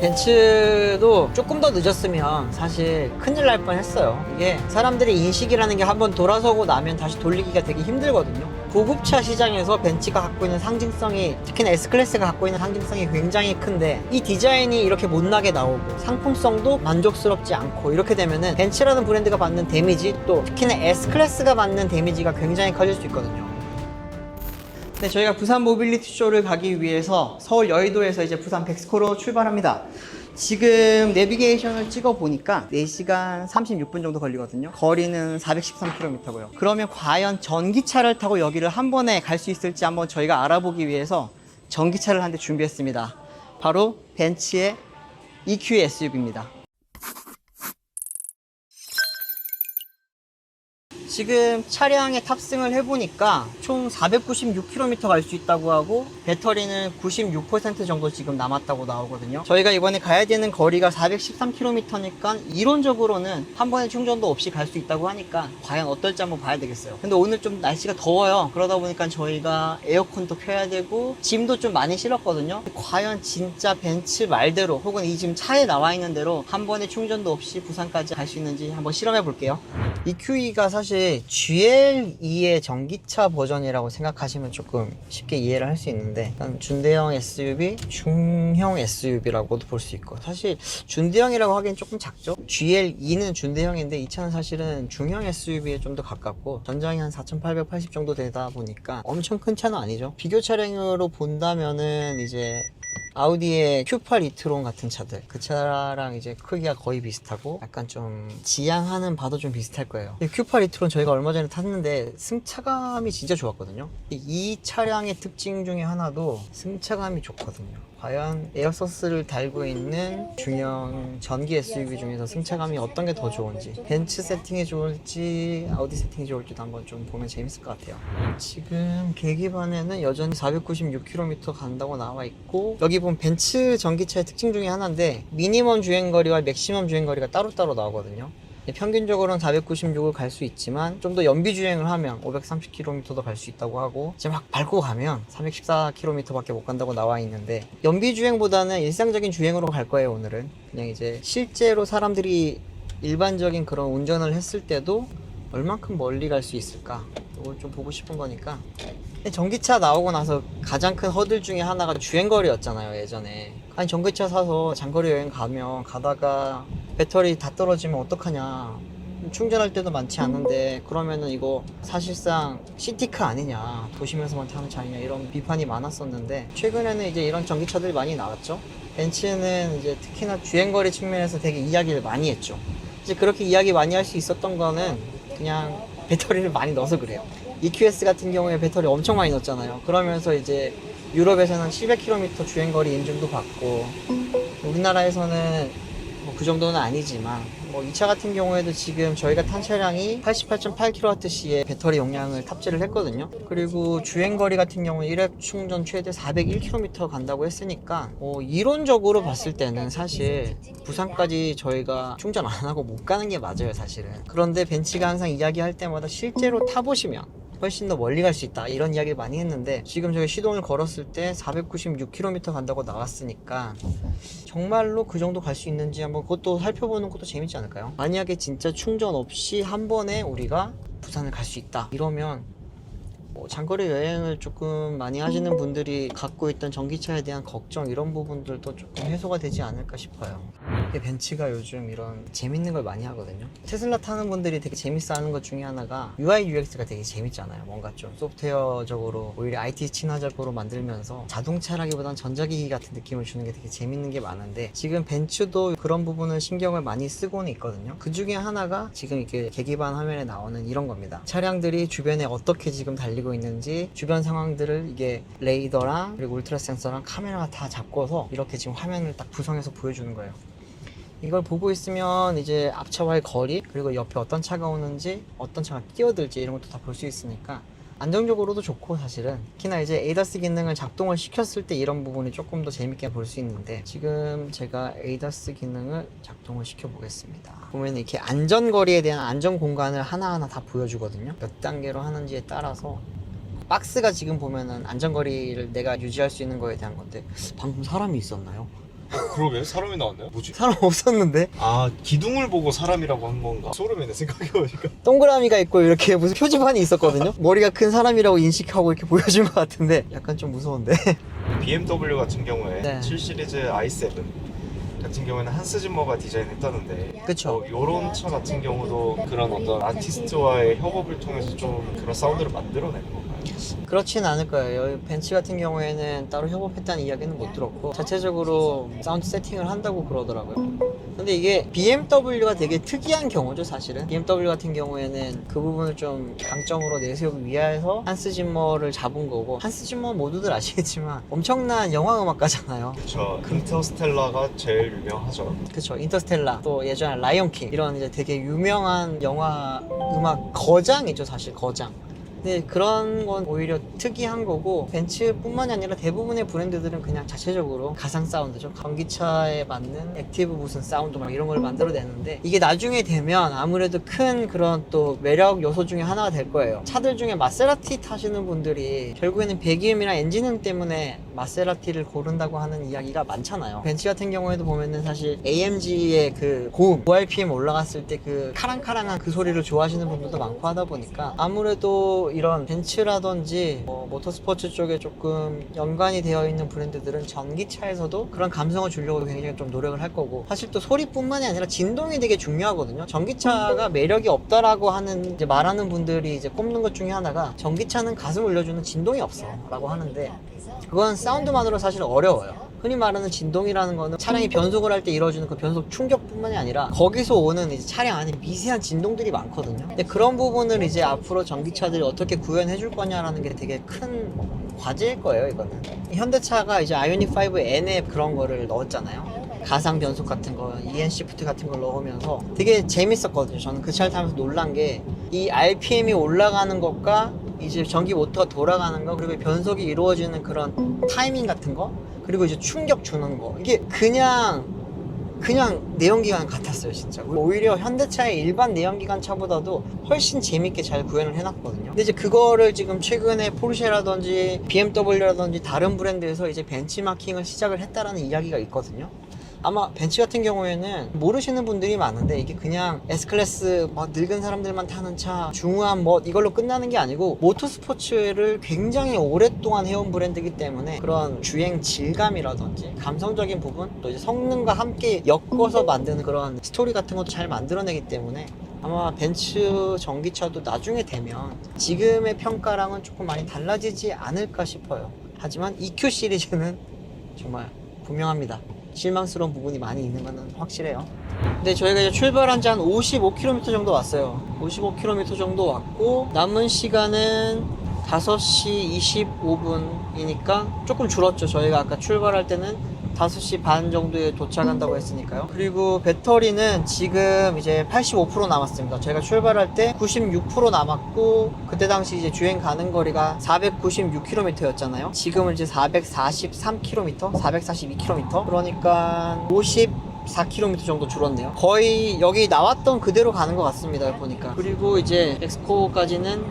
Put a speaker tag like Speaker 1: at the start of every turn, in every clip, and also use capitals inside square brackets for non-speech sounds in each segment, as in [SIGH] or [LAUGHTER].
Speaker 1: 벤츠도 조금 더 늦었으면 사실 큰일 날 뻔했어요. 이게 사람들의 인식이라는 게 한번 돌아서고 나면 다시 돌리기가 되게 힘들거든요. 고급차 시장에서 벤츠가 갖고 있는 상징성이 특히나 S클래스가 갖고 있는 상징성이 굉장히 큰데 이 디자인이 이렇게 못나게 나오고 상품성도 만족스럽지 않고 이렇게 되면은 벤츠라는 브랜드가 받는 데미지 또 특히나 S클래스가 받는 데미지가 굉장히 커질 수 있거든요. 네, 저희가 부산 모빌리티 쇼를 가기 위해서 서울 여의도에서 이제 부산 백스코로 출발합니다. 지금 내비게이션을 찍어 보니까 4시간 36분 정도 걸리거든요. 거리는 413km고요. 그러면 과연 전기차를 타고 여기를 한 번에 갈 수 있을지 한번 저희가 알아보기 위해서 전기차를 한 대 준비했습니다. 바로 벤츠의 EQ SUV입니다. 지금 차량에 탑승을 해보니까 총 496km 갈 수 있다고 하고 배터리는 96% 정도 지금 남았다고 나오거든요. 저희가 이번에 가야 되는 거리가 413km니까 이론적으로는 한 번에 충전도 없이 갈 수 있다고 하니까 과연 어떨지 한번 봐야 되겠어요. 근데 오늘 좀 날씨가 더워요. 그러다 보니까 저희가 에어컨도 켜야 되고 짐도 좀 많이 실었거든요. 과연 진짜 벤츠 말대로 혹은 이 지금 차에 나와 있는 대로 한 번에 충전도 없이 부산까지 갈 수 있는지 한번 실험해 볼게요. EQE가 사실 GL2의 전기차 버전이라고 생각하시면 조금 쉽게 이해를 할 수 있는데 일단 준대형 SUV, 중형 SUV라고도 볼 수 있고 사실 준대형이라고 하기엔 조금 작죠. GL2는 준대형인데 이 차는 사실은 중형 SUV에 좀 더 가깝고 전장이 한 4,880 정도 되다 보니까 엄청 큰 차는 아니죠. 비교 차량으로 본다면은 이제 아우디의 Q8 이트론 같은 차들. 그 차랑 이제 크기가 거의 비슷하고 약간 좀 지향하는 바도 좀 비슷할 거예요. 이 Q8 이트론 저희가 얼마 전에 탔는데 승차감이 진짜 좋았거든요. 이- 이 차량의 특징 중에 하나도 승차감이 좋거든요. 과연 에어서스를 달고 있는 중형 전기 SUV 중에서 승차감이 어떤 게 더 좋은지 벤츠 세팅이 좋을지 아우디 세팅이 좋을지도 한번 좀 보면 재밌을 것 같아요. 지금 계기판에는 여전히 496km 간다고 나와 있고 여기 보면 벤츠 전기차의 특징 중에 하나인데 미니멈 주행거리와 맥시멈 주행거리가 따로따로 나오거든요. 평균적으로는 496을 갈 수 있지만 좀 더 연비 주행을 하면 530km도 갈 수 있다고 하고 이제 막 밟고 가면 314km밖에 못 간다고 나와 있는데 연비 주행보다는 일상적인 주행으로 갈 거예요 오늘은. 그냥 이제 실제로 사람들이 일반적인 그런 운전을 했을 때도 얼만큼 멀리 갈 수 있을까 이걸 좀 보고 싶은 거니까. 전기차 나오고 나서 가장 큰 허들 중에 하나가 주행거리였잖아요 예전에. 아니 전기차 사서 장거리 여행 가면 가다가 배터리 다 떨어지면 어떡하냐. 충전할 때도 많지 않은데 그러면은 이거 사실상 시티카 아니냐 도심에서만 타는 차 아니냐 이런 비판이 많았었는데 최근에는 이제 이런 전기차들이 많이 나왔죠. 벤츠는 이제 특히나 주행거리 측면에서 되게 이야기를 많이 했죠. 이제 그렇게 이야기 많이 할 수 있었던 거는 그냥 배터리를 많이 넣어서 그래요. EQS 같은 경우에 배터리 엄청 많이 넣었잖아요. 그러면서 이제 유럽에서는 700km 주행거리 인증도 받고 우리나라에서는 뭐 그 정도는 아니지만 뭐이차 같은 경우에도 지금 저희가 탄 차량이 88.8kWh의 배터리 용량을 탑재를 했거든요. 그리고 주행거리 같은 경우는 1회 충전 최대 401km 간다고 했으니까 뭐 이론적으로 봤을 때는 사실 부산까지 저희가 충전 안 하고 못 가는 게 맞아요, 사실은. 그런데 벤츠가 항상 이야기할 때마다 실제로 타보시면 훨씬 더 멀리 갈 수 있다 이런 이야기를 많이 했는데 지금 저희 시동을 걸었을 때 496km 간다고 나왔으니까 정말로 그 정도 갈 수 있는지 한번 그것도 살펴보는 것도 재밌지 않을까요? 만약에 진짜 충전 없이 한 번에 우리가 부산을 갈 수 있다 이러면 뭐 장거리 여행을 조금 많이 하시는 분들이 갖고 있던 전기차에 대한 걱정 이런 부분들도 조금 해소가 되지 않을까 싶어요. 벤츠가 요즘 이런 재밌는 걸 많이 하거든요. 테슬라 타는 분들이 되게 재밌어 하는 것 중에 하나가 UI UX가 되게 재밌잖아요. 뭔가 좀 소프트웨어적으로 오히려 IT 친화적으로 만들면서 자동차라기보단 전자기기 같은 느낌을 주는 게 되게 재밌는 게 많은데 지금 벤츠도 그런 부분을 신경을 많이 쓰고는 있거든요. 그 중에 하나가 지금 이렇게 계기판 화면에 나오는 이런 겁니다. 차량들이 주변에 어떻게 지금 달리고 있는지 주변 상황들을 이게 레이더랑 그리고 울트라 센서랑 카메라가 다 잡고서 이렇게 지금 화면을 딱 구성해서 보여주는 거예요. 이걸 보고 있으면 이제 앞차와의 거리 그리고 옆에 어떤 차가 오는지 어떤 차가 끼어들지 이런 것도 다 볼 수 있으니까 안정적으로도 좋고 사실은. 특히나 이제 에이다스 기능을 작동을 시켰을 때 이런 부분이 조금 더 재밌게 볼 수 있는데 지금 제가 에이다스 기능을 작동을 시켜 보겠습니다. 보면 이렇게 안전거리에 대한 안전 공간을 하나하나 다 보여주거든요. 몇 단계로 하는지에 따라서 박스가 지금 보면은 안전거리를 내가 유지할 수 있는 거에 대한 건데 방금 사람이 있었나요?
Speaker 2: 그러게 사람이 나왔네요. 뭐지?
Speaker 1: 사람 없었는데
Speaker 2: 아 기둥을 보고 사람이라고 한 건가? 소름이네 생각해보니까. [LAUGHS]
Speaker 1: 동그라미가 있고 이렇게 무슨 표지판이 있었거든요. 머리가 큰 사람이라고 인식하고 이렇게 보여준 것 같은데 약간 좀 무서운데. [LAUGHS]
Speaker 2: BMW 같은 경우에
Speaker 1: 네.
Speaker 2: 7 시리즈 i7 같은 경우에는 한스 짐머가 디자인했다는데
Speaker 1: 그쵸.
Speaker 2: 이런 차 같은 경우도 그런 어떤 아티스트와의 협업을 통해서 좀 그런 사운드를 만들어내는 건가요?
Speaker 1: 그렇진 않을 거예요. 여기 벤츠 같은 경우에는 따로 협업했다는 이야기는 못 들었고 자체적으로 사운드 세팅을 한다고 그러더라고요. 근데 이게 BMW가 되게 특이한 경우죠, 사실은. BMW 같은 경우에는 그 부분을 좀 강점으로 내세우기 위해서 한스 짐머를 잡은 거고 한스 짐머 모두들 아시겠지만 엄청난 영화 음악가잖아요.
Speaker 2: 그쵸 인터스텔라가 제일 유명하죠
Speaker 1: 그쵸 인터스텔라 또 예전에 라이온킹 이런 이제 되게 유명한 영화 음악 거장이죠 사실 거장 근데 그런 건 오히려 특이한 거고 벤츠뿐만이 아니라 대부분의 브랜드들은 그냥 자체적으로 가상 사운드죠. 전기차에 맞는 액티브 무슨 사운드 막 이런 걸 만들어내는데 이게 나중에 되면 아무래도 큰 그런 또 매력 요소 중에 하나가 될 거예요. 차들 중에 마세라티 타시는 분들이 결국에는 배기음이나 엔진음 때문에 마세라티를 고른다고 하는 이야기가 많잖아요. 벤츠 같은 경우에도 보면은 사실 AMG의 그 고음 ORPM 올라갔을 때 그 카랑카랑한 그 소리를 좋아하시는 분들도 많고 하다 보니까 아무래도 이런 벤츠라든지 뭐 모터스포츠 쪽에 조금 연관이 되어 있는 브랜드들은 전기차에서도 그런 감성을 주려고 굉장히 좀 노력을 할 거고 사실 또 소리뿐만이 아니라 진동이 되게 중요하거든요 전기차가 매력이 없다라고 하는 이제 말하는 분들이 이제 꼽는 것 중에 하나가 전기차는 가슴 울려주는 진동이 없어 라고 하는데 그건 사운드만으로 사실 어려워요. 흔히 말하는 진동이라는 거는 차량이 변속을 할 때 이루어지는 그 변속 충격뿐만이 아니라 거기서 오는 이제 차량 안에 미세한 진동들이 많거든요. 근데 그런 부분을 이제 앞으로 전기차들이 어떻게 구현해 줄 거냐라는 게 되게 큰 과제일 거예요, 이거는. 현대차가 이제 아이오닉 5N에 그런 거를 넣었잖아요. 가상 변속 같은 거, EN 시프트 같은 걸 넣으면서 되게 재밌었거든요. 저는 그 차를 타면서 놀란 게 이 RPM이 올라가는 것과 이제 전기 모터가 돌아가는 거 그리고 변속이 이루어지는 그런 타이밍 같은 거 그리고 이제 충격 주는 거. 이게 그냥 그냥 내연기관 같았어요 진짜. 오히려 현대차의 일반 내연기관 차보다도 훨씬 재밌게 잘 구현을 해놨거든요. 근데 이제 그거를 지금 최근에 포르쉐라든지 BMW라든지 다른 브랜드에서 이제 벤치마킹을 시작을 했다라는 이야기가 있거든요 아마 벤츠 같은 경우에는 모르시는 분들이 많은데 이게 그냥 S클래스 뭐 늙은 사람들만 타는 차 중후한 뭐 이걸로 끝나는 게 아니고 모터스포츠를 굉장히 오랫동안 해온 브랜드이기 때문에 그런 주행 질감이라든지 감성적인 부분 또 이제 성능과 함께 엮어서 만드는 그런 스토리 같은 것도 잘 만들어내기 때문에 아마 벤츠 전기차도 나중에 되면 지금의 평가랑은 조금 많이 달라지지 않을까 싶어요 하지만 EQ 시리즈는 정말 분명합니다. 실망스러운 부분이 많이 있는 것은 확실해요. 근데 저희가 이제 출발한 지 한 55km 정도 왔어요. 55km 정도 왔고 남은 시간은 5시 25분이니까 조금 줄었죠. 저희가 아까 출발할 때는 5시 반 정도에 도착한다고 했으니까요. 그리고 배터리는 지금 이제 85% 남았습니다. 저희가 출발할 때 96% 남았고 그때 당시 이제 주행 가는 거리가 496km였잖아요. 지금은 이제 443km, 442km. 그러니까 54km 정도 줄었네요. 거의 여기 나왔던 그대로 가는 것 같습니다. 보니까. 그리고 이제 엑스코까지는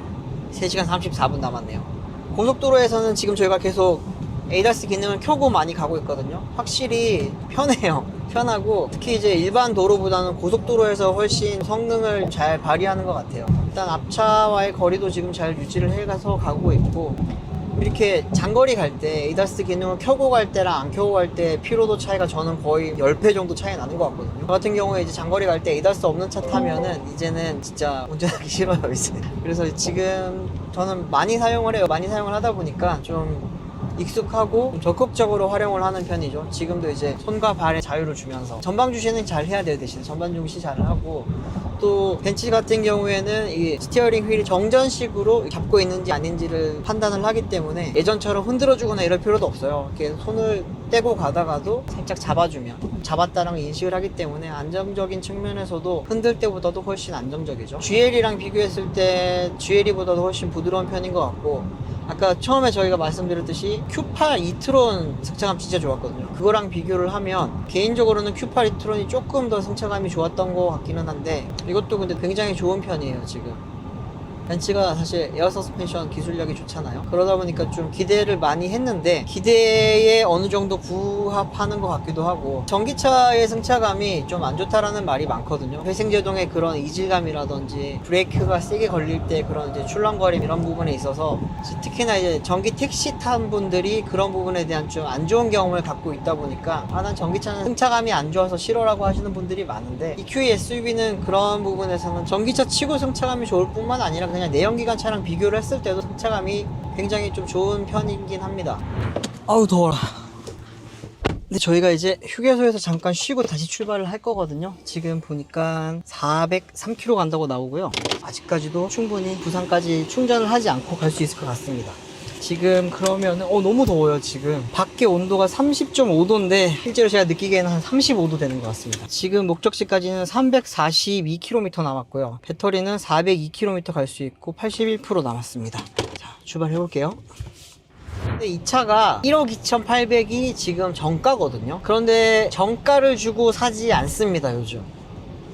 Speaker 1: 3시간 34분 남았네요. 고속도로에서는 지금 저희가 계속 에이다스 기능을 켜고 많이 가고 있거든요. 확실히 편해요. [LAUGHS] 편하고 특히 이제 일반 도로보다는 고속도로에서 훨씬 성능을 잘 발휘하는 것 같아요. 일단 앞차와의 거리도 지금 잘 유지를 해가서 가고 있고 이렇게 장거리 갈 때 에이다스 기능을 켜고 갈 때랑 안 켜고 갈 때 피로도 차이가 저는 거의 10배 정도 차이 나는 것 같거든요. 저 같은 경우에 이제 장거리 갈 때 에이다스 없는 차 타면은 이제는 진짜 운전하기 [LAUGHS] 싫어요, 이제. 그래서 지금 저는 많이 사용을 해요. 많이 사용을 하다 보니까 좀 익숙하고 좀 적극적으로 활용을 하는 편이죠. 지금도 이제 손과 발의 자유를 주면서 전방 주시는 잘 해야 돼요 대신 전방 중시 잘 하고 또 벤츠 같은 경우에는 이 스티어링 휠이 정전식으로 잡고 있는지 아닌지를 판단을 하기 때문에 예전처럼 흔들어주거나 이럴 필요도 없어요. 이렇게 손을 떼고 가다가도 살짝 잡아주면 잡았다는 걸 인식을 하기 때문에 안정적인 측면에서도 흔들 때보다도 훨씬 안정적이죠. GL이랑 비교했을 때 GL이보다도 훨씬 부드러운 편인 것 같고 아까 처음에 저희가 말씀드렸듯이 Q8 이트론 승차감 진짜 좋았거든요. 그거랑 비교를 하면 개인적으로는 Q8 이트론이 조금 더 승차감이 좋았던 것 같기는 한데 이것도 근데 굉장히 좋은 편이에요 지금. 벤츠가 사실 에어 서스펜션 기술력이 좋잖아요. 그러다 보니까 좀 기대를 많이 했는데 기대에 어느 정도 부합하는 것 같기도 하고 전기차의 승차감이 좀 안 좋다라는 말이 많거든요. 회생제동의 그런 이질감이라든지 브레이크가 세게 걸릴 때 그런 이제 출렁거림 이런 부분에 있어서 특히나 이제 전기 택시 탄 분들이 그런 부분에 대한 좀 안 좋은 경험을 갖고 있다 보니까 아 난 전기차는 승차감이 안 좋아서 싫어라고 하시는 분들이 많은데 EQE SUV는 그런 부분에서는 전기차 치고 승차감이 좋을 뿐만 아니라 그냥 내연기관 차랑 비교를 했을 때도 승차감이 굉장히 좀 좋은 편이긴 합니다. 아우 더워라. 근데 저희가 이제 휴게소에서 잠깐 쉬고 다시 출발을 할 거거든요. 지금 보니까 403km 간다고 나오고요. 아직까지도 충분히 부산까지 충전을 하지 않고 갈 수 있을 것 같습니다. 지금 그러면 어 너무 더워요 지금. 밖에 온도가 30.5도인데 실제로 제가 느끼기에는 한 35도 되는 것 같습니다. 지금 목적지까지는 342km 남았고요. 배터리는 402km 갈 수 있고 81% 남았습니다. 자 출발해 볼게요. 근데 이 차가 1억 2,800이 지금 정가거든요. 그런데 정가를 주고 사지 않습니다, 요즘.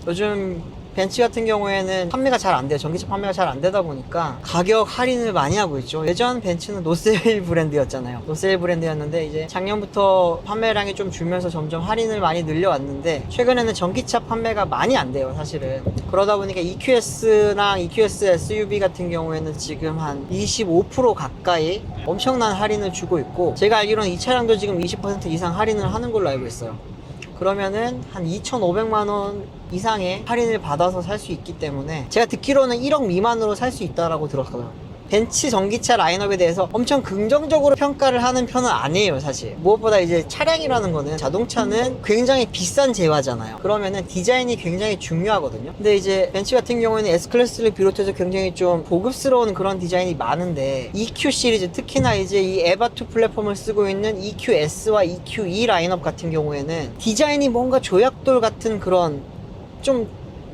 Speaker 1: 요즘 벤츠 같은 경우에는 판매가 잘 안 돼요. 전기차 판매가 잘 안 되다 보니까 가격 할인을 많이 하고 있죠. 예전 벤츠는 노셀 [LAUGHS] 브랜드였잖아요. 노셀 브랜드였는데 이제 작년부터 판매량이 좀 줄면서 점점 할인을 많이 늘려왔는데 최근에는 전기차 판매가 많이 안 돼요, 사실은. 그러다 보니까 EQS랑 EQS SUV 같은 경우에는 지금 한 25% 가까이 엄청난 할인을 주고 있고 제가 알기로는 이 차량도 지금 20% 이상 할인을 하는 걸로 알고 있어요. 그러면은 한 2,500만 원 이상의 할인을 받아서 살 수 있기 때문에 제가 듣기로는 1억 미만으로 살 수 있다라고 들었어요. 벤츠 전기차 라인업에 대해서 엄청 긍정적으로 평가를 하는 편은 아니에요, 사실. 무엇보다 이제 차량이라는 거는 자동차는 굉장히 비싼 재화잖아요. 그러면은 디자인이 굉장히 중요하거든요. 근데 이제 벤츠 같은 경우에는 S클래스를 비롯해서 굉장히 좀 고급스러운 그런 디자인이 많은데 EQ 시리즈 특히나 이제 이 에바2 플랫폼을 쓰고 있는 EQS와 EQE 라인업 같은 경우에는 디자인이 뭔가 조약돌 같은 그런 좀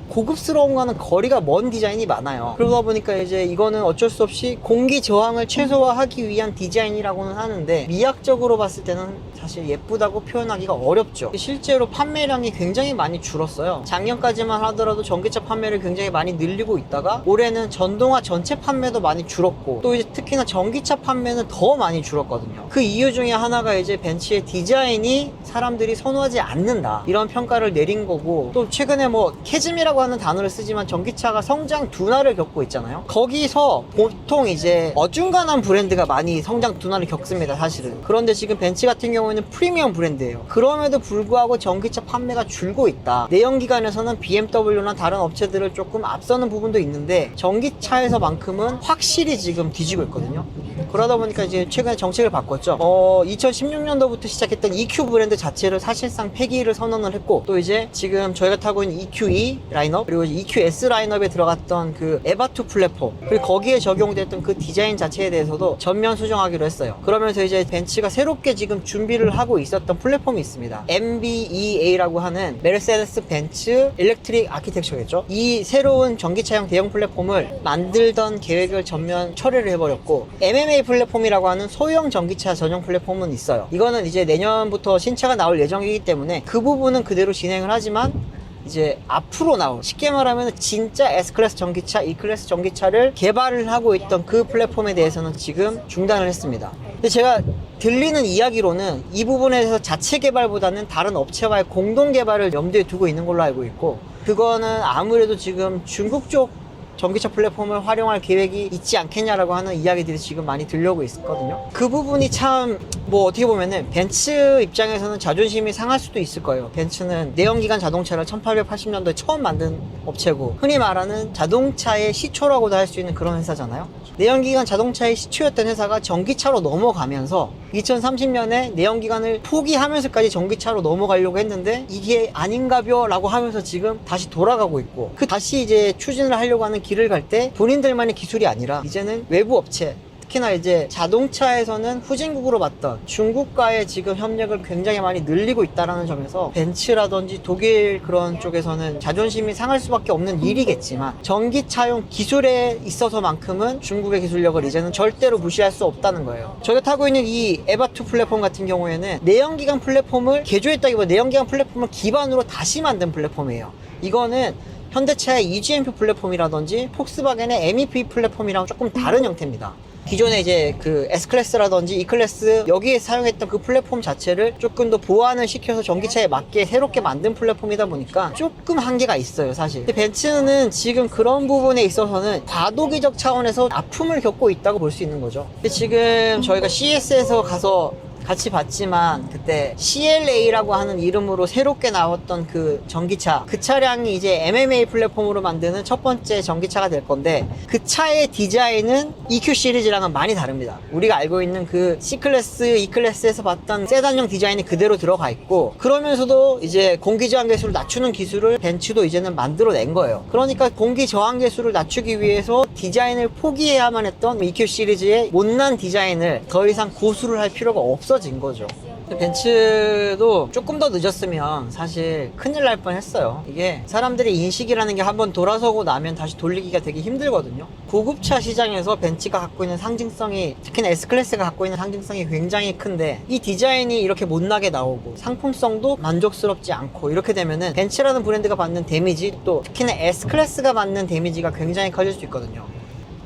Speaker 1: 고급스러운 거는 거리가 먼 디자인이 많아요. 그러다 보니까 이제 이거는 어쩔 수 없이 공기 저항을 최소화하기 위한 디자인이라고는 하는데 미학적으로 봤을 때는 사실 예쁘다고 표현하기가 어렵죠. 실제로 판매량이 굉장히 많이 줄었어요. 작년까지만 하더라도 전기차 판매를 굉장히 많이 늘리고 있다가 올해는 전동화 전체 판매도 많이 줄었고 또 이제 특히나 전기차 판매는 더 많이 줄었거든요. 그 이유 중에 하나가 이제 벤츠의 디자인이 사람들이 선호하지 않는다. 이런 평가를 내린 거고 또 최근에 뭐 캐즘이라고 하는 단어를 쓰지만 전기차가 성장 둔화를 겪고 있잖아요. 거기서 보통 이제 어중간한 브랜드가 많이 성장 둔화를 겪습니다, 사실은. 그런데 지금 벤츠 같은 경우에는 프리미엄 브랜드예요. 그럼에도 불구하고 전기차 판매가 줄고 있다. 내연기관에서는 BMW나 다른 업체들을 조금 앞서는 부분도 있는데 전기차에서만큼은 확실히 지금 뒤지고 있거든요. 그러다 보니까 이제 최근에 정책을 바꿨죠. 어, 2016년도부터 시작했던 EQ 브랜드 자체를 사실상 폐기를 선언을 했고 또 이제 지금 저희가 타고 있는 EQE 라인 업 그리고 EQS 라인업에 들어갔던 그 에바2 플랫폼 그리고 거기에 적용됐던 그 디자인 자체에 대해서도 전면 수정하기로 했어요. 그러면서 이제 벤츠가 새롭게 지금 준비를 하고 있었던 플랫폼이 있습니다. MBEA라고 하는 메르세데스 벤츠 일렉트릭 아키텍처겠죠. 이 새로운 전기차용 대형 플랫폼을 만들던 계획을 전면 철회를 해버렸고 MMA 플랫폼이라고 하는 소형 전기차 전용 플랫폼은 있어요. 이거는 이제 내년부터 신차가 나올 예정이기 때문에 그 부분은 그대로 진행을 하지만 이제 앞으로 나올 쉽게 말하면 진짜 S클래스 전기차, E클래스 전기차를 개발을 하고 있던 그 플랫폼에 대해서는 지금 중단을 했습니다. 근데 제가 들리는 이야기로는 이 부분에 대해서 자체 개발보다는 다른 업체와의 공동 개발을 염두에 두고 있는 걸로 알고 있고 그거는 아무래도 지금 중국 쪽 전기차 플랫폼을 활용할 계획이 있지 않겠냐라고 하는 이야기들이 지금 많이 들려오고 있거든요. 그 부분이 참 뭐 어떻게 보면은 벤츠 입장에서는 자존심이 상할 수도 있을 거예요. 벤츠는 내연기관 자동차를 1880년도에 처음 만든 업체고 흔히 말하는 자동차의 시초라고도 할 수 있는 그런 회사잖아요. 내연기관 자동차의 시초였던 회사가 전기차로 넘어가면서 2030년에 내연기관을 포기하면서까지 전기차로 넘어가려고 했는데 이게 아닌가벼 라고 하면서 지금 다시 돌아가고 있고 그 다시 이제 추진을 하려고 하는 길을 갈 때 본인들만의 기술이 아니라 이제는 외부 업체 특히나 이제 자동차에서는 후진국으로 봤던 중국과의 지금 협력을 굉장히 많이 늘리고 있다는 점에서 벤츠라든지 독일 그런 쪽에서는 자존심이 상할 수밖에 없는 일이겠지만 전기차용 기술에 있어서만큼은 중국의 기술력을 이제는 절대로 무시할 수 없다는 거예요. 저희가 타고 있는 이 에바2 플랫폼 같은 경우에는 내연기관 플랫폼을 개조했다기보다 내연기관 플랫폼을 기반으로 다시 만든 플랫폼이에요. 이거는 현대차의 EGMP 플랫폼이라든지 폭스바겐의 MEP 플랫폼이랑 조금 다른 형태입니다. 기존에 이제 그 S클래스라든지 E클래스 여기에 사용했던 그 플랫폼 자체를 조금 더 보완을 시켜서 전기차에 맞게 새롭게 만든 플랫폼이다 보니까 조금 한계가 있어요 사실 근데 벤츠는 지금 그런 부분에 있어서는 과도기적 차원에서 아픔을 겪고 있다고 볼 수 있는 거죠 근데 지금 저희가 CS에서 가서 같이 봤지만 그때 CLA라고 하는 이름으로 새롭게 나왔던 그 전기차. 그 차량이 이제 MMA 플랫폼으로 만드는 첫 번째 전기차가 될 건데 그 차의 디자인은 EQ 시리즈랑은 많이 다릅니다. 우리가 알고 있는 그 C클래스, E클래스에서 봤던 세단형 디자인이 그대로 들어가 있고 그러면서도 이제 공기 저항 계수를 낮추는 기술을 벤츠도 이제는 만들어낸 거예요. 그러니까 공기 저항 계수를 낮추기 위해서 디자인을 포기해야만 했던 EQ 시리즈의 못난 디자인을 더 이상 고수를 할 필요가 없어 진 거죠. 벤츠도 조금 더 늦었으면 사실 큰일 날 뻔했어요. 이게 사람들의 인식이라는 게 한번 돌아서고 나면 다시 돌리기가 되게 힘들거든요. 고급차 시장에서 벤츠가 갖고 있는 상징성이 특히나 S 클래스가 갖고 있는 상징성이 굉장히 큰데 이 디자인이 이렇게 못나게 나오고 상품성도 만족스럽지 않고 이렇게 되면은 벤츠라는 브랜드가 받는 데미지 또 특히나 S 클래스가 받는 데미지가 굉장히 커질 수 있거든요.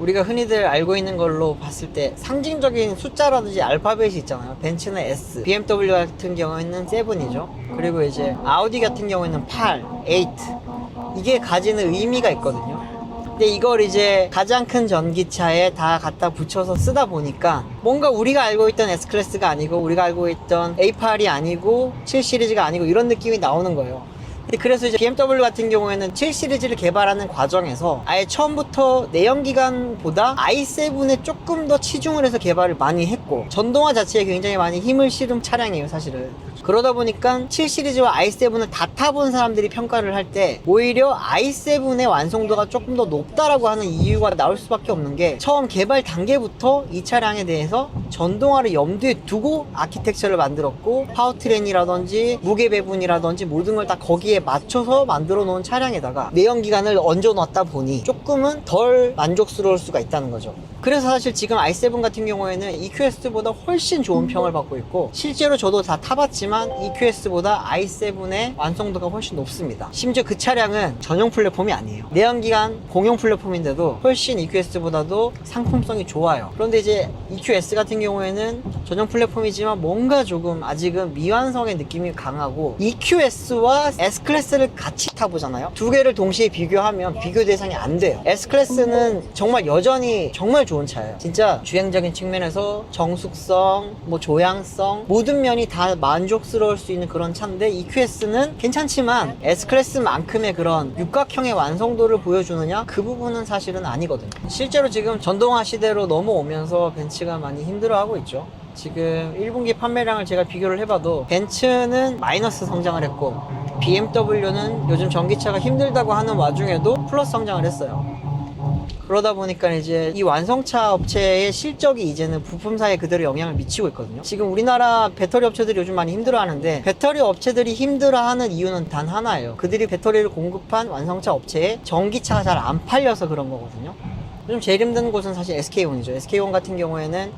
Speaker 1: 우리가 흔히들 알고 있는 걸로 봤을 때 상징적인 숫자라든지 알파벳이 있잖아요. 벤츠는 S, BMW 같은 경우에는 7이죠. 그리고 이제 아우디 같은 경우에는 8, 8. 이게 가지는 의미가 있거든요. 근데 이걸 이제 가장 큰 전기차에 다 갖다 붙여서 쓰다 보니까 뭔가 우리가 알고 있던 S클래스가 아니고 우리가 알고 있던 A8이 아니고 7 시리즈가 아니고 이런 느낌이 나오는 거예요. 그래서 이제 BMW 같은 경우에는 7 시리즈를 개발하는 과정에서 아예 처음부터 내연기관보다 i7에 조금 더 치중을 해서 개발을 많이 했고 전동화 자체에 굉장히 많이 힘을 실은 차량이에요 사실은. 그러다 보니까 7 시리즈와 i7을 다 타본 사람들이 평가를 할 때 오히려 i7의 완성도가 조금 더 높다라고 하는 이유가 나올 수밖에 없는 게 처음 개발 단계부터 이 차량에 대해서 전동화를 염두에 두고 아키텍처를 만들었고 파워트레인이라든지 무게 배분이라든지 모든 걸 다 거기에 맞춰서 만들어 놓은 차량에다가 내연기관을 얹어 놨다 보니 조금은 덜 만족스러울 수가 있다는 거죠. 그래서 사실 지금 i7 같은 경우에는 EQS보다 훨씬 좋은 평을 받고 있고 실제로 저도 다 타봤지만 EQS보다 i7의 완성도가 훨씬 높습니다. 심지어 그 차량은 전용 플랫폼이 아니에요. 내연기관 공용 플랫폼인데도 훨씬 EQS보다도 상품성이 좋아요. 그런데 이제 EQS 같은 경우에는 전용 플랫폼이지만 뭔가 조금 아직은 미완성의 느낌이 강하고 EQS와 S클래스를 같이 타보잖아요. 두 개를 동시에 비교하면 비교 대상이 안 돼요. S클래스는 정말 여전히 정말 좋은 차예요. 진짜 주행적인 측면에서 정숙성, 뭐 조향성 모든 면이 다 만족스러울 수 있는 그런 차인데 EQS는 괜찮지만 S클래스만큼의 그런 육각형의 완성도를 보여주느냐 그 부분은 사실은 아니거든요. 실제로 지금 전동화 시대로 넘어오면서 벤츠가 많이 힘들어하고 있죠. 지금 1분기 판매량을 제가 비교를 해봐도 벤츠는 마이너스 성장을 했고 BMW는 요즘 전기차가 힘들다고 하는 와중에도 플러스 성장을 했어요. 그러다 보니까 이제 이 완성차 업체의 실적이 이제는 부품사에 그대로 영향을 미치고 있거든요. 지금 우리나라 배터리 업체들이 요즘 많이 힘들어 하는데 배터리 업체들이 힘들어 하는 이유는 단 하나예요. 그들이 배터리를 공급한 완성차 업체에 전기차가 잘 안 팔려서 그런 거거든요. 요즘 제일 힘든 곳은 사실 SK온이죠. SK온 같은 경우에는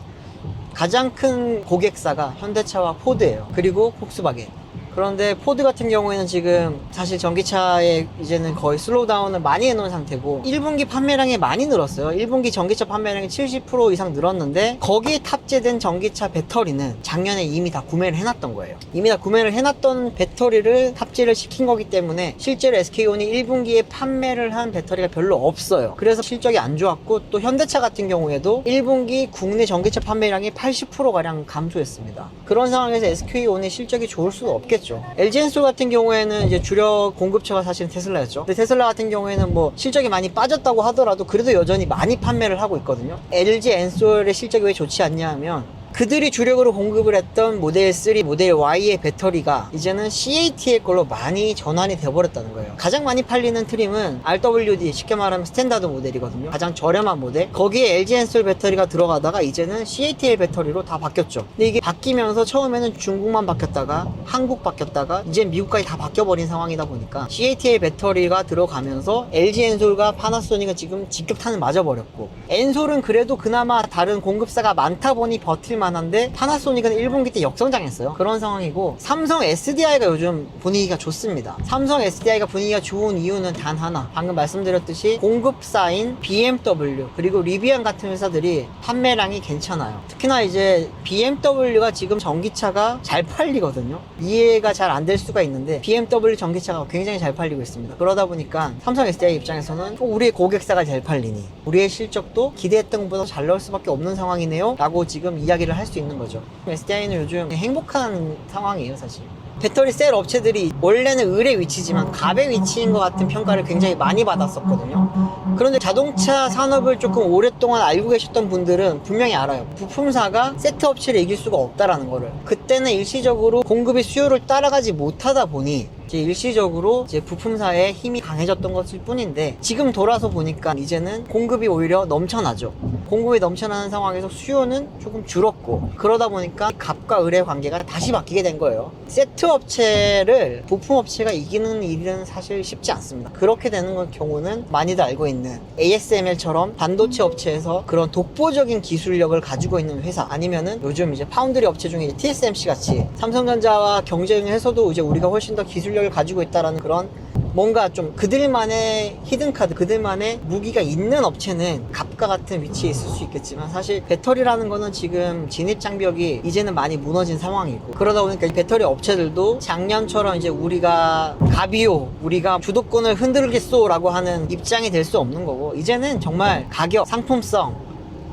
Speaker 1: 가장 큰 고객사가 현대차와 포드예요. 그리고 폭스바겐. 그런데 포드 같은 경우에는 지금 사실 전기차에 이제는 거의 슬로우다운을 많이 해놓은 상태고 1분기 판매량이 많이 늘었어요. 1분기 전기차 판매량이 70% 이상 늘었는데 거기에 탑재된 전기차 배터리는 작년에 이미 다 구매를 해놨던 거예요. 이미 다 구매를 해놨던 배터리를 탑재를 시킨 거기 때문에 실제로 SK온이 1분기에 판매를 한 배터리가 별로 없어요. 그래서 실적이 안 좋았고 또 현대차 같은 경우에도 1분기 국내 전기차 판매량이 80%가량 감소했습니다. 그런 상황에서 SK온의 실적이 좋을 수가 없겠죠. LG 엔솔 같은 경우에는 이제 주력 공급처가 사실 테슬라였죠. 근데 테슬라 같은 경우에는 뭐 실적이 많이 빠졌다고 하더라도 그래도 여전히 많이 판매를 하고 있거든요. LG 엔솔의 실적이 왜 좋지 않냐 하면 그들이 주력으로 공급을 했던 모델 3, 모델 Y의 배터리가 이제는 CAT의 걸로 많이 전환이 되어버렸다는 거예요. 가장 많이 팔리는 트림은 RWD, 쉽게 말하면 스탠다드 모델이거든요. 가장 저렴한 모델. 거기에 LG 엔솔 배터리가 들어가다가 이제는 CATL 배터리로 다 바뀌었죠. 근데 이게 바뀌면서 처음에는 중국만 바뀌었다가 한국 바뀌었다가 이제 미국까지 다 바뀌어버린 상황이다 보니까 CATL 배터리가 들어가면서 LG 엔솔과 파나소닉은 지금 직격탄을 맞아버렸고 엔솔은 그래도 그나마 다른 공급사가 많다 보니 버틸만 만한데 파나소닉은 1분기 때 역성장했어요. 그런 상황이고 삼성 SDI가 요즘 분위기가 좋습니다. 삼성 SDI가 분위기가 좋은 이유는 단 하나. 방금 말씀드렸듯이 공급사인 BMW 그리고 리비안 같은 회사들이 판매량이 괜찮아요. 특히나 이제 BMW가 지금 전기차가 잘 팔리거든요. 이해가 잘 안 될 수가 있는데 BMW 전기차가 굉장히 잘 팔리고 있습니다. 그러다 보니까 삼성 SDI 입장에서는 꼭 우리의 고객사가 잘 팔리니 우리의 실적도 기대했던 것보다 잘 나올 수밖에 없는 상황이네요. 라고 지금 이야기를 할 수 있는 거죠. SDI는 요즘 행복한 상황이에요, 사실. 배터리 셀 업체들이 원래는 을의 위치지만 갑의 위치인 것 같은 평가를 굉장히 많이 받았었거든요. 그런데 자동차 산업을 조금 오랫동안 알고 계셨던 분들은 분명히 알아요. 부품사가 세트 업체를 이길 수가 없다라는 거를. 그때는 일시적으로 공급이 수요를 따라가지 못하다 보니 이제 일시적으로 이제 부품사의 힘이 강해졌던 것일 뿐인데 지금 돌아서 보니까 이제는 공급이 오히려 넘쳐나죠. 공급이 넘쳐나는 상황에서 수요는 조금 줄었고 그러다 보니까 갑과 을의 관계가 다시 바뀌게 된 거예요. 세트 업체를 부품 업체가 이기는 일은 사실 쉽지 않습니다. 그렇게 되는 건 경우는 많이들 알고 있는 ASML처럼 반도체 업체에서 그런 독보적인 기술력을 가지고 있는 회사 아니면은 요즘 이제 파운드리 업체 중에 TSMC 같이 삼성전자와 경쟁해서도 이제 우리가 훨씬 더 기술력을 가지고 있다라는 그런 뭔가 좀 그들만의 히든카드, 그들만의 무기가 있는 업체는 갑과 같은 위치에 있을 수 있겠지만 사실 배터리라는 거는 지금 진입 장벽이 이제는 많이 무너진 상황이고 그러다 보니까 이 배터리 업체들도 작년처럼 이제 우리가 갑이요, 우리가 주도권을 흔들겠소 라고 하는 입장이 될 수 없는 거고 이제는 정말 가격, 상품성,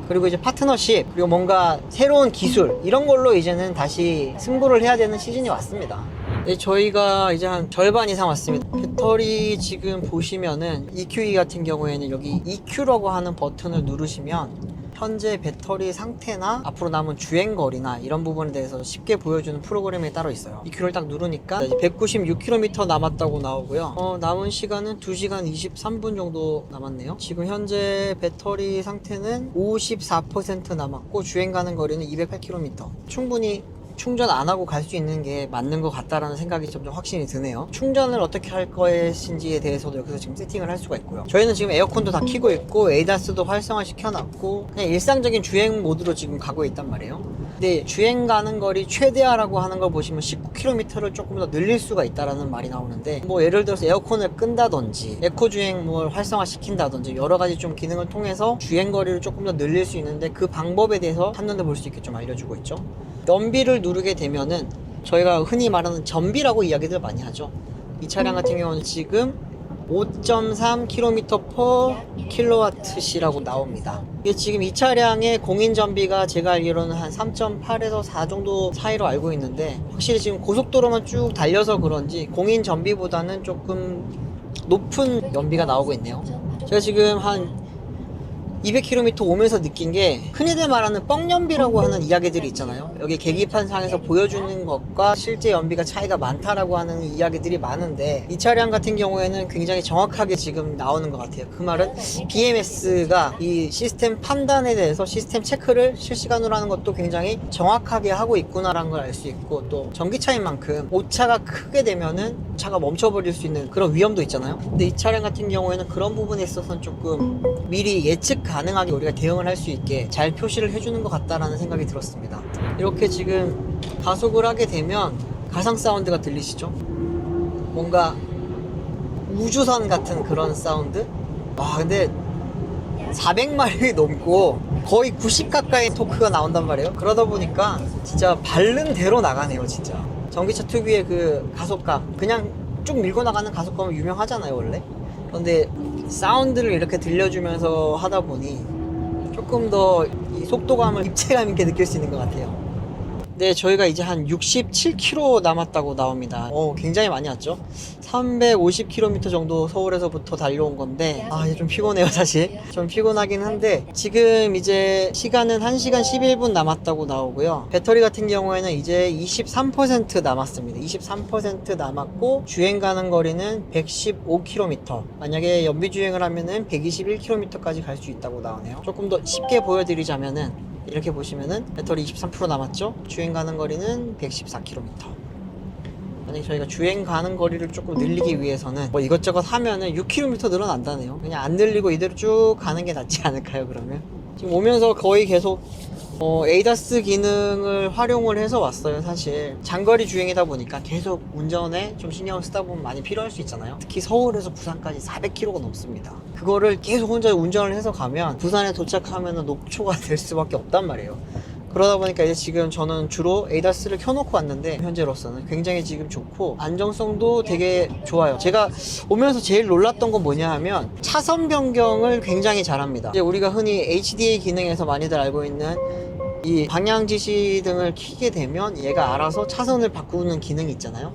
Speaker 1: 그리고 이제 파트너십 그리고 뭔가 새로운 기술 이런 걸로 이제는 다시 승부를 해야 되는 시즌이 왔습니다. 네, 저희가 이제 한 절반 이상 왔습니다. 배터리 지금 보시면은 EQE 같은 경우에는 여기 EQ라고 하는 버튼을 누르시면 현재 배터리 상태나 앞으로 남은 주행 거리나 이런 부분에 대해서 쉽게 보여주는 프로그램이 따로 있어요. EQ를 딱 누르니까 196km 남았다고 나오고요. 어, 남은 시간은 2시간 23분 정도 남았네요. 지금 현재 배터리 상태는 54% 남았고 주행 가는 거리는 208km. 충분히 충전 안 하고 갈 수 있는 게 맞는 것 같다라는 생각이 점점 확신이 드네요. 충전을 어떻게 할 것인지에 대해서도 여기서 지금 세팅을 할 수가 있고요. 저희는 지금 에어컨도 다 켜고 있고 에이다스도 활성화 시켜놨고 그냥 일상적인 주행 모드로 지금 가고 있단 말이에요. 근데 주행 가는 거리 최대화라고 하는 걸 보시면 19km를 조금 더 늘릴 수가 있다라는 말이 나오는데 뭐 예를 들어서 에어컨을 끈다든지 에코 주행 뭘 활성화 시킨다든지 여러 가지 좀 기능을 통해서 주행 거리를 조금 더 늘릴 수 있는데 그 방법에 대해서 한눈에 볼 수 있게 좀 알려주고 있죠. 연비를 누르게 되면은 저희가 흔히 말하는 전비라고 이야기들 많이 하죠. 이 차량 같은 경우는 지금 5.3km per kWh라고 나옵니다. 이게 지금 이 차량의 공인 전비가 제가 알기로는 한 3.8에서 4 정도 사이로 알고 있는데 확실히 지금 고속도로만 쭉 달려서 그런지 공인 전비보다는 조금 높은 연비가 나오고 있네요. 제가 지금 한 200km 오면서 느낀 게 흔히들 말하는 뻥연비라고 하는 이야기들이 있잖아요. 여기 계기판상에서 보여주는 것과 실제 연비가 차이가 많다라고 하는 이야기들이 많은데 이 차량 같은 경우에는 굉장히 정확하게 지금 나오는 것 같아요. 그 말은 BMS가 이 시스템 판단에 대해서 시스템 체크를 실시간으로 하는 것도 굉장히 정확하게 하고 있구나라는 걸 알 수 있고 또 전기차인 만큼 오차가 크게 되면은 차가 멈춰버릴 수 있는 그런 위험도 있잖아요. 근데 이 차량 같은 경우에는 그런 부분에 있어서는 조금 미리 예측 가능하게 우리가 대응을 할 수 있게 잘 표시를 해주는 것 같다라는 생각이 들었습니다. 이렇게 지금 가속을 하게 되면 가상 사운드가 들리시죠? 뭔가 우주선 같은 그런 사운드? 와 근데 400마력이 넘고 거의 90 가까이 토크가 나온단 말이에요. 그러다 보니까 진짜 바른 대로 나가네요, 진짜. 전기차 특유의 그 가속감. 그냥 쭉 밀고 나가는 가속감은 유명하잖아요, 원래. 그런데 사운드를 이렇게 들려주면서 하다 보니 조금 더이 속도감을 입체감 있게 느낄 수 있는 것 같아요. 네, 저희가 이제 한 67km 남았다고 나옵니다. 어, 굉장히 많이 왔죠? 350km 정도 서울에서부터 달려온 건데, 아, 이제 좀 피곤해요, 사실. 좀 피곤하긴 한데, 지금 이제 시간은 1시간 11분 남았다고 나오고요. 배터리 같은 경우에는 이제 23% 남았습니다. 23% 남았고, 주행 가는 거리는 115km. 만약에 연비 주행을 하면은 121km까지 갈 수 있다고 나오네요. 조금 더 쉽게 보여드리자면은, 이렇게 보시면은 배터리 23% 남았죠? 주행 가는 거리는 114km. 만약에 저희가 주행 가는 거리를 조금 늘리기 위해서는 뭐 이것저것 하면은 6km 늘어난다네요. 그냥 안 늘리고 이대로 쭉 가는 게 낫지 않을까요, 그러면? 지금 오면서 거의 계속 어, 에이다스 기능을 활용을 해서 왔어요, 사실. 장거리 주행이다 보니까 계속 운전에 좀 신경을 쓰다 보면 많이 필요할 수 있잖아요. 특히 서울에서 부산까지 400km가 넘습니다. 그거를 계속 혼자 운전을 해서 가면 부산에 도착하면 녹초가 [LAUGHS] 될 수밖에 없단 말이에요. 그러다 보니까 이제 지금 저는 주로 에이다스를 켜놓고 왔는데 현재로서는 굉장히 지금 좋고 안정성도 되게 좋아요. 제가 오면서 제일 놀랐던 건 뭐냐 하면 차선 변경을 굉장히 잘합니다. 이제 우리가 흔히 HDA 기능에서 많이들 알고 있는 이 방향 지시 등을 켜게 되면 얘가 알아서 차선을 바꾸는 기능이 있잖아요.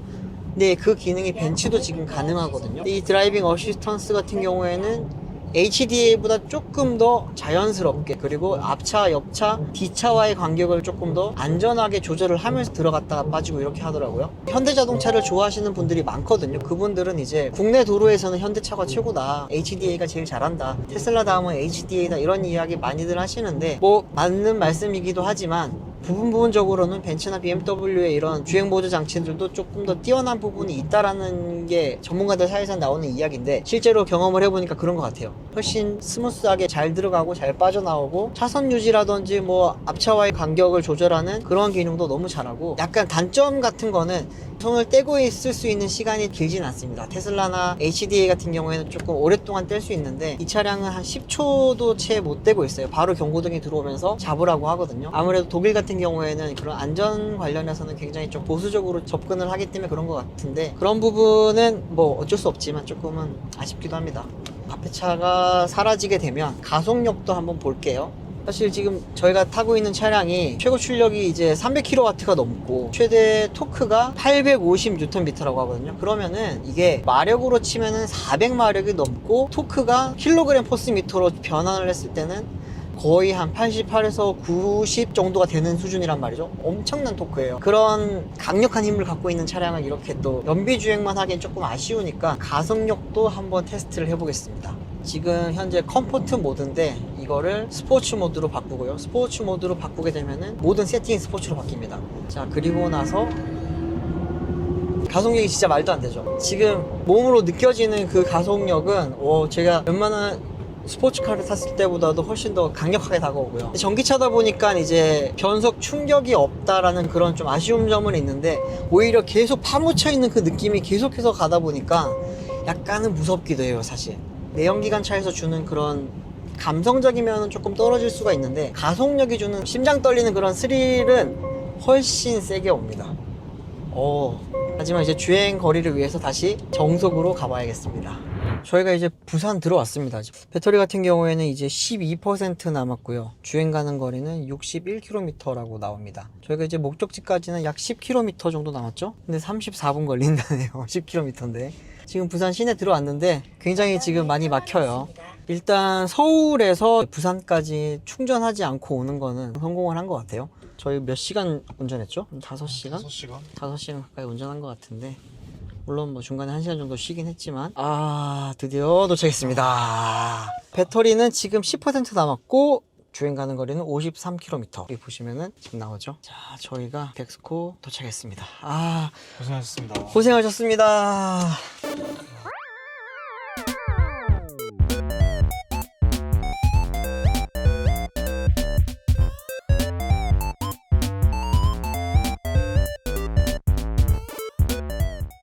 Speaker 1: 근데 그 기능이 벤치도 지금 가능하거든요. 이 드라이빙 어시스턴스 같은 경우에는 HDA보다 조금 더 자연스럽게 그리고 앞차, 옆차, 뒤차와의 간격을 조금 더 안전하게 조절을 하면서 들어갔다가 빠지고 이렇게 하더라고요. 현대자동차를 좋아하시는 분들이 많거든요. 그분들은 이제 국내 도로에서는 현대차가 최고다. HDA가 제일 잘한다. 테슬라 다음은 HDA다. 이런 이야기 많이들 하시는데 뭐 맞는 말씀이기도 하지만 부분 부분적으로는 벤츠나 BMW의 이런 주행 보조 장치들도 조금 더 뛰어난 부분이 있다라는 게 전문가들 사이에서 나오는 이야기인데 실제로 경험을 해보니까 그런 것 같아요. 훨씬 스무스하게 잘 들어가고 잘 빠져나오고 차선 유지라든지 뭐 앞차와의 간격을 조절하는 그런 기능도 너무 잘하고 약간 단점 같은 거는 손을 떼고 있을 수 있는 시간이 길진 않습니다. 테슬라나 HDA 같은 경우에는 조금 오랫동안 뗄 수 있는데 이 차량은 한 10초도 채 못 떼고 있어요. 바로 경고등이 들어오면서 잡으라고 하거든요. 아무래도 독일 같은 경우에는 그런 안전 관련해서는 굉장히 좀 보수적으로 접근을 하기 때문에 그런 것 같은데 그런 부분은 뭐 어쩔 수 없지만 조금은 아쉽기도 합니다. 앞에 차가 사라지게 되면 가속력도 한번 볼게요. 사실 지금 저희가 타고 있는 차량이 최고 출력이 이제 300kW가 넘고 최대 토크가 850Nm라고 하거든요. 그러면은 이게 마력으로 치면은 400마력이 넘고 토크가 킬로그램 포스 미터로 변환을 했을 때는 거의 한 88에서 90 정도가 되는 수준이란 말이죠. 엄청난 토크예요. 그런 강력한 힘을 갖고 있는 차량을 이렇게 또 연비 주행만 하기엔 조금 아쉬우니까 가속력도 한번 테스트를 해보겠습니다. 지금 현재 컴포트 모드인데 이거를 스포츠 모드로 바꾸고요. 스포츠 모드로 바꾸게 되면은 모든 세팅이 스포츠로 바뀝니다. 자, 그리고 나서 가속력이 진짜 말도 안 되죠. 지금 몸으로 느껴지는 그 가속력은 어, 제가 웬만한 스포츠카를 탔을 때보다도 훨씬 더 강력하게 다가오고요. 전기차다 보니까 이제 변속 충격이 없다라는 그런 좀 아쉬운 점은 있는데 오히려 계속 파묻혀 있는 그 느낌이 계속해서 가다 보니까 약간은 무섭기도 해요, 사실. 내연기관 차에서 주는 그런 감성적이면 조금 떨어질 수가 있는데 가속력이 주는 심장 떨리는 그런 스릴은 훨씬 세게 옵니다. 오. 하지만 이제 주행 거리를 위해서 다시 정속으로 가봐야겠습니다. 저희가 이제 부산 들어왔습니다. 배터리 같은 경우에는 이제 12% 남았고요. 주행 가는 거리는 61km라고 나옵니다. 저희가 이제 목적지까지는 약 10km 정도 남았죠? 근데 34분 걸린다네요. [LAUGHS] 10km인데. 지금 부산 시내 들어왔는데 굉장히 지금 많이 막혀요. 일단 서울에서 부산까지 충전하지 않고 오는 거는 성공을 한 것 같아요. 저희 몇 시간 운전했죠? 5시간?
Speaker 2: 6시간?
Speaker 1: 5시간 가까이 운전한 것 같은데 물론 뭐 중간에 1시간 정도 쉬긴 했지만 아 드디어 도착했습니다 배터리는 지금 10% 남았고 주행 가는 거리는 53km 여기 보시면은 지금 나오죠 자 저희가 덱스코 도착했습니다 아
Speaker 2: 고생하셨습니다.
Speaker 1: 고생하셨습니다